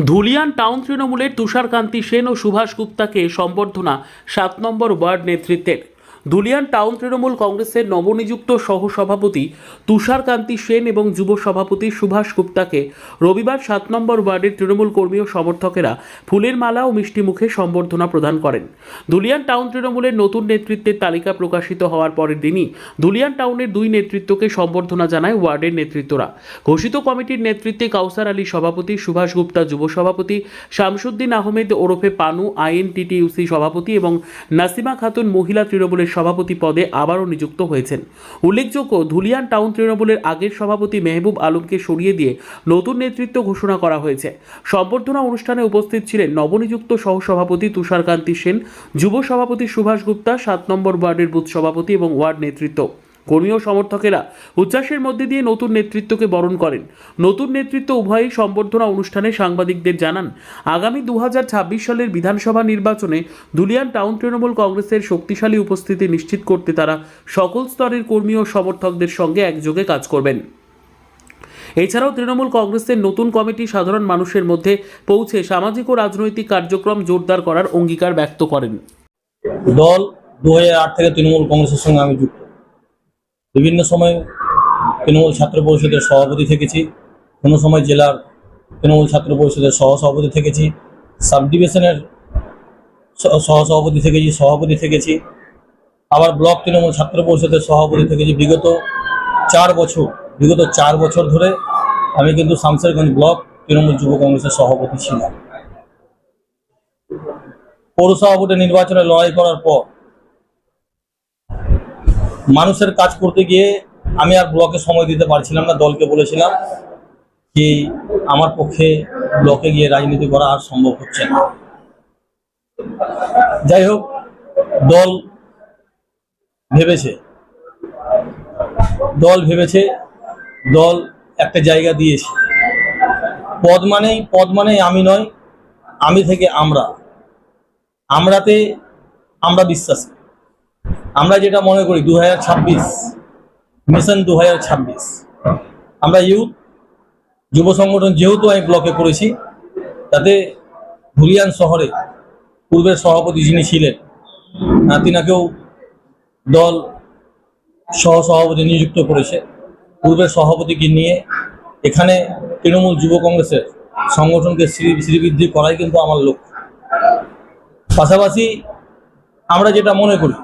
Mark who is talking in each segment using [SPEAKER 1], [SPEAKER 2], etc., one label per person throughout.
[SPEAKER 1] Dhulian town তৃণমূলের তুষারকান্তি সেন ও সুভাষ গুপ্তাকে সম্বর্ধনা সাত নম্বর ওয়ার্ড নেতৃত্বের। ধুলিয়ান টাউন তৃণমূল কংগ্রেসের নবনিযুক্ত সহসভাপতি তুষারকান্তি সেন এবং যুব সভাপতি সুভাষ গুপ্তাকে রবিবার সাত নম্বর ওয়ার্ডের তৃণমূল কর্মী ও সমর্থকেরা ফুলের মালা ও মিষ্টি মুখে সম্বর্ধনা প্রদান করেন। ধুলিয়ান টাউন তৃণমূলের নতুন নেতৃত্বের তালিকা প্রকাশিত হওয়ার পরের দিনই ধুলিয়ান টাউনের দুই নেতৃত্বকে সম্বর্ধনা জানায় ওয়ার্ডের নেতৃত্বরা। ঘোষিত কমিটির নেতৃত্বে কাউসার আলী সভাপতি, সুভাষ গুপ্তা যুব সভাপতি, শামসুদ্দিন আহমেদ ওরফে পানু আইএনটিটিইউসি সভাপতি এবং নাসিমা খাতুন মহিলা তৃণমূলের সভাপতি পদে আবারও নিযুক্ত হয়েছেন। উল্লেখযোগ্য, ধুলিয়ান টাউন তৃণমূলের আগের সভাপতি মেহবুব আলমকে সরিয়ে দিয়ে নতুন নেতৃত্ব ঘোষণা করা হয়েছে। সম্বর্ধনা অনুষ্ঠানে উপস্থিত ছিলেন নবনিযুক্ত সহসভাপতি তুষারকান্তি সেন, যুব সভাপতি সুভাষ গুপ্তা, সাত নম্বর ওয়ার্ডের বুথ সভাপতি এবং ওয়ার্ড নেতৃত্ব। কর্মী ও সমর্থকেরা উচ্ছ্বাসের মধ্যে দিয়ে নতুন নেতৃত্বকে বরণ করেন। নতুন নেতৃত্ব উভয়ই সম্বর্ধনা অনুষ্ঠানে সাংবাদিকদের জানান, আগামী দুহাজার ছাব্বিশ সালের বিধানসভা নির্বাচনে দুলিয়ান টাউন তৃণমূল কংগ্রেসের শক্তিশালী উপস্থিতি নিশ্চিত করতে তারা সকল স্তরের কর্মী ও সমর্থকদের সঙ্গে একযোগে কাজ করবেন। এছাড়াও তৃণমূল কংগ্রেসের নতুন কমিটি সাধারণ মানুষের মধ্যে পৌঁছে সামাজিক ও রাজনৈতিক কার্যক্রম জোরদার করার অঙ্গীকার ব্যক্ত করেন।
[SPEAKER 2] দল দু থেকে তৃণমূল কংগ্রেসের সঙ্গে আমি যুক্ত। বিভিন্ন সময় তৃণমূল ছাত্র পরিষদের সভাপতি থেকেছি, কোনো সময় জেলার তৃণমূল ছাত্র পরিষদের সহসভাপতি থেকেছি সাব ডিভিশনের সহসভাপতি থেকেছি, সভাপতি থেকেছি, আবার ব্লক তৃণমূল ছাত্র পরিষদের সভাপতি থেকেছি। বিগত চার বছর, বিগত চার বছর ধরে আমি কিন্তু শামসেরগঞ্জ ব্লক তৃণমূল যুব কংগ্রেসের সভাপতি ছিলাম। পৌরসভা ভোটে নির্বাচনে লড়াই করার পর মানুষের কাজ করতে গিয়ে আমি আর ব্লকে সময় দিতে পারছিলাম না, দলকে বলেছিলাম কি আমার পক্ষে ব্লকে গিয়ে রাজনীতি করা আর সম্ভব হচ্ছে না। যাই হোক, দল ভেবেছে দল ভেবেছে, দল একটা জায়গা দিয়েছে। পদ মানেই পদ মানেই আমি নয়, আমি থেকে আমরা। আমরাতে আমরা বিশ্বাসী। আমরা যেটা মনে করি দু হাজার ছাব্বিশ মিশন দু হাজার ছাব্বিশ। আমরা ইউথ যুব সংগঠন যেহেতু আমি ব্লকে করেছি তাতে ধুলিয়ান শহরে পূর্বের সভাপতি যিনি ছিলেন আহ, তিনাকেও দল সহ সভাপতি নিযুক্ত করেছে। পূর্বের সভাপতিকে নিয়ে এখানে তৃণমূল যুব কংগ্রেসের সংগঠনকে শ্রী শ্রীবৃদ্ধি করাই কিন্তু আমার লক্ষ্য। পাশাপাশি আমরা যেটা মনে করি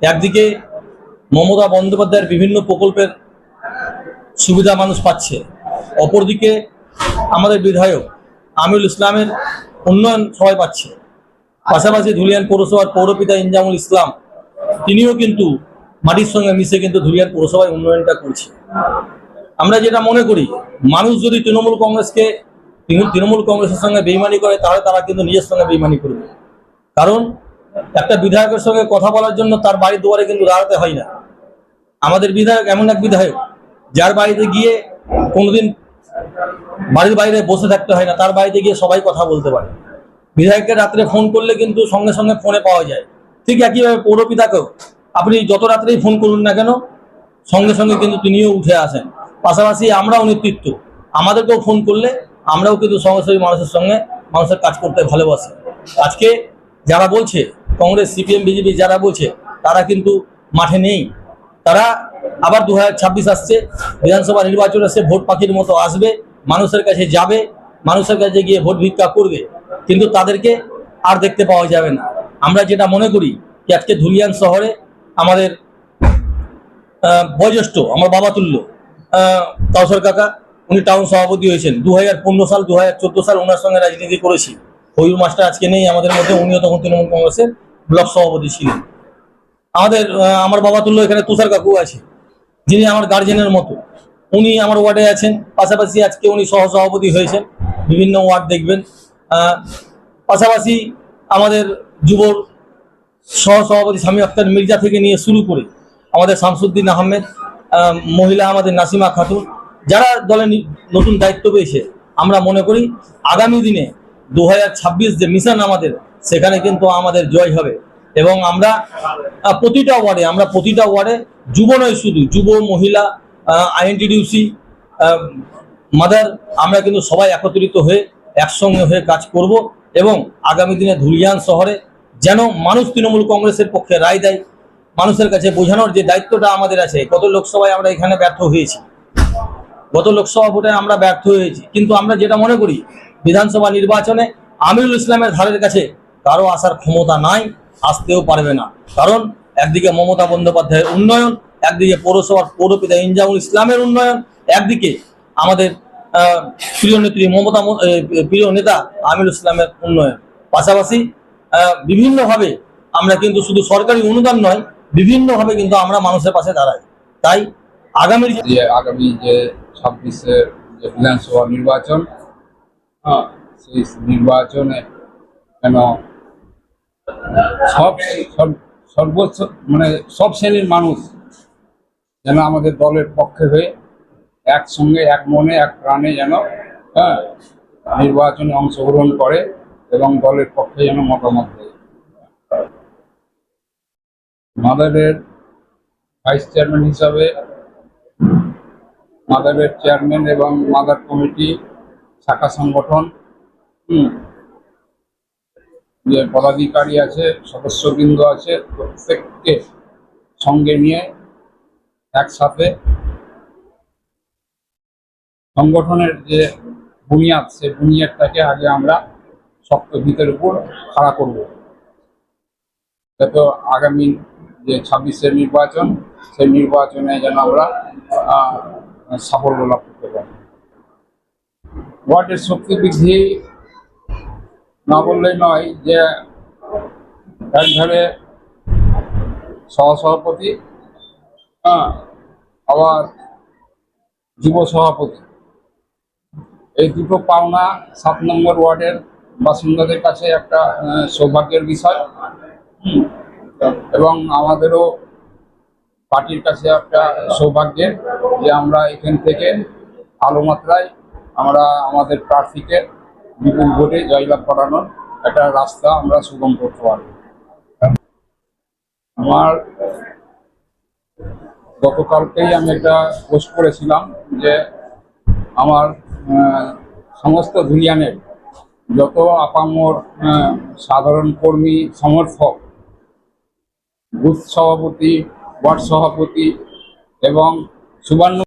[SPEAKER 2] একদিকে মমতা বন্দ্যোপাধ্যায়ের বিভিন্ন প্রকল্পের সুবিধা মানুষ পাচ্ছে, অপরদিকে আমাদের বিধায়ক আমিরুল ইসলামের উন্নয়ন সবাই পাচ্ছে। পাশাপাশি ধুলিয়ান পৌরসভার পৌরপিতা ইনজামুল ইসলাম, তিনিও কিন্তু মাটির সঙ্গে মিশে কিন্তু ধুলিয়ান পৌরসভায় উন্নয়নটা করছে। আমরা যেটা মনে করি, মানুষ যদি তৃণমূল কংগ্রেসকে, তৃণমূল- কংগ্রেসের সঙ্গে বেইমানি করে, তাহলে তারা কিন্তু নিজের সঙ্গে বেইমানি করবে। কারণ একটা বিধায়কের সঙ্গে কথা বলার জন্য তার বাড়ির দুয়ারে কিন্তু দাঁড়াতে হয় না। আমাদের বিধায়ক এমন এক বিধায়ক, যার বাড়িতে গিয়ে কোনোদিন বাড়ির বাইরে বসে থাকতে হয় না, তার বাড়িতে গিয়ে সবাই কথা বলতে পারে। বিধায়ককে রাত্রে ফোন করলে কিন্তু সঙ্গে সঙ্গে ফোনে পাওয়া যায়। ঠিক একইভাবে পৌরপিতাকেও, আপনি যত রাত্রেই ফোন করুন না কেন, সঙ্গে সঙ্গে কিন্তু তিনিও উঠে আসেন। পাশাপাশি আমরাও নেতৃত্ব, আমাদেরকেও ফোন করলে আমরাও কিন্তু সঙ্গে সঙ্গে মানুষের সঙ্গে মানুষের কাজ করতে ভালোবাসি। আজকে যারা বলছে কংগ্রেস, সিপিএম, বিজেপি যারা বলছে, তারা কিন্তু মাঠে নেই। তারা আবার দু হাজার ছাব্বিশ আসছে, বিধানসভা নির্বাচন আসছে ভোট পাখির মতো আসবে, মানুষের কাছে যাবে, মানুষের কাছে গিয়ে ভোট ভিক্ষা করবে। কিন্তু তাদেরকে আর দেখতে পাওয়া যাবে না। আমরা যেটা মনে করি যে আজকে ধুলিয়ান শহরে আমাদের বয়োজ্যেষ্ঠ, আমার বাবা তুল্য কাউসর কাকা, উনি টাউন সভাপতি হয়েছেন। দু হাজার পনেরো সাল দু হাজার চোদ্দ সাল ওনার সঙ্গে রাজনীতি করেছি। হবির মাস্টার আজকে নেই আমাদের মধ্যে, উনিও তখন তৃণমূল কংগ্রেসের ব্লক সভাপতি ছিলেন। আমাদের আমার বাবা তুল্য এখানে তুষার কাকু আছে, যিনি আমার গার্জেনের মতো। উনি আমার ওয়ার্ডে আছেন, পাশাপাশি আজকে উনি সহসভাপতি হয়েছেন। বিভিন্ন ওয়ার্ড দেখবেন। পাশাপাশি আমাদের যুবর সহসভাপতি স্বামী আক্তার মির্জা থেকে নিয়ে শুরু করে আমাদের শামসুদ্দিন আহমেদ মহিলা আমাদের নাসিমা খাতুন, যারা দলে নতুন দায়িত্ব পেয়েছে, আমরা মনে করি আগামী দিনে দু হাজার ছাব্বিশ যে মিশন আমাদের সেখানে কিন্তু আমাদের জয় হবে। এবং আমরা প্রতিটা ওয়ার্ডে, আমরা প্রতিটা ওয়ার্ডে যুব নয় শুধু, যুব, মহিলা আইএনটিডিউসি মাদার, আমরা কিন্তু সবাই একত্রিত হয়ে একসঙ্গে হয়ে কাজ করব এবং আগামী দিনে ধুলিয়ান শহরে যেন মানুষ তৃণমূল কংগ্রেসের পক্ষে রায় দেয়, মানুষের কাছে বোঝানোর যে দায়িত্বটা আমাদের আছে। গত লোকসভায় আমরা এখানে ব্যর্থ হয়েছি। গত লোকসভা ভোটে আমরা ব্যর্থ হয়েছি। কিন্তু আমরা যেটা মনে করি, বিধানসভা নির্বাচনে আমিরুল ইসলামের ধারের কাছে কারও আসার ক্ষমতা নাই আসতেও পারবে না। কারণ একদিকে মমতা বন্দ্যোপাধ্যায়ের উন্নয়ন একদিকে পৌরসভার পৌরপিতা ইনজামুল ইসলামের উন্নয়ন একদিকে আমাদের প্রিয় নেত্রী মমতা প্রিয় নেতা আমিরুল ইসলামের উন্নয়ন। পাশাপাশি বিভিন্নভাবে আমরা কিন্তু শুধু সরকারি অনুদান নয় বিভিন্নভাবে কিন্তু আমরা মানুষের পাশে দাঁড়াই। তাই আগামী যে
[SPEAKER 3] আগামী যে ছাব্বিশের যে বিধানসভা নির্বাচন হ্যাঁ, সেই নির্বাচনে কেন সব সর্বোচ্চ মানে সব শ্রেণির মানুষ যেন আমাদের দলের পক্ষে হয়ে একসঙ্গে, এক মনে, এক প্রাণে যেন হ্যাঁ নির্বাচনে অংশগ্রহণ করে এবং দলের পক্ষে যেন মতামত দেয়। মাদারের ভাইস চেয়ারম্যান হিসাবে, মাদারের চেয়ারম্যান এবং মাদার কমিটি, শাখা সংগঠন যে পদাধিকারী আছে, সদস্যবৃন্দ আছে, প্রত্যেককে সঙ্গে নিয়ে একসাথে সংগঠনের যে বুনিয়াদ, সে বুনিয়াদটাকে আগে আমরা শক্ত ভিতের উপর খাড়া করব। যাতে আগামী যে ছাব্বিশের নির্বাচন, সেই নির্বাচনে যেন আমরা সাফল্য লাভ করতে পারি। ওয়ার্ডের শক্তি বৃদ্ধি না বললেই নয় যে একধারে সহসভাপতি হ্যাঁ আবার যুব সভাপতি এই দুটো পাওনা সাত নম্বর ওয়ার্ডের বাসিন্দাদের কাছে একটা সৌভাগ্যের বিষয়। এবং আমাদেরও পার্টির কাছে একটা সৌভাগ্যের যে আমরা এখান থেকে ভালো মাত্রায় আমরা আমাদের প্রার্থীকে বিপুল ভোটে জয়লাভ করানোর একটা রাস্তা আমরা সুগম করতে পারব। আমার গতকালকেই আমি একটা পোস্ট করেছিলাম যে আমার সমস্ত ধুলিয়ানের যত আপামর সাধারণ কর্মী, সমর্থক, বুথ সভাপতি, ওয়ার্ড সভাপতি এবং সুবর্ণ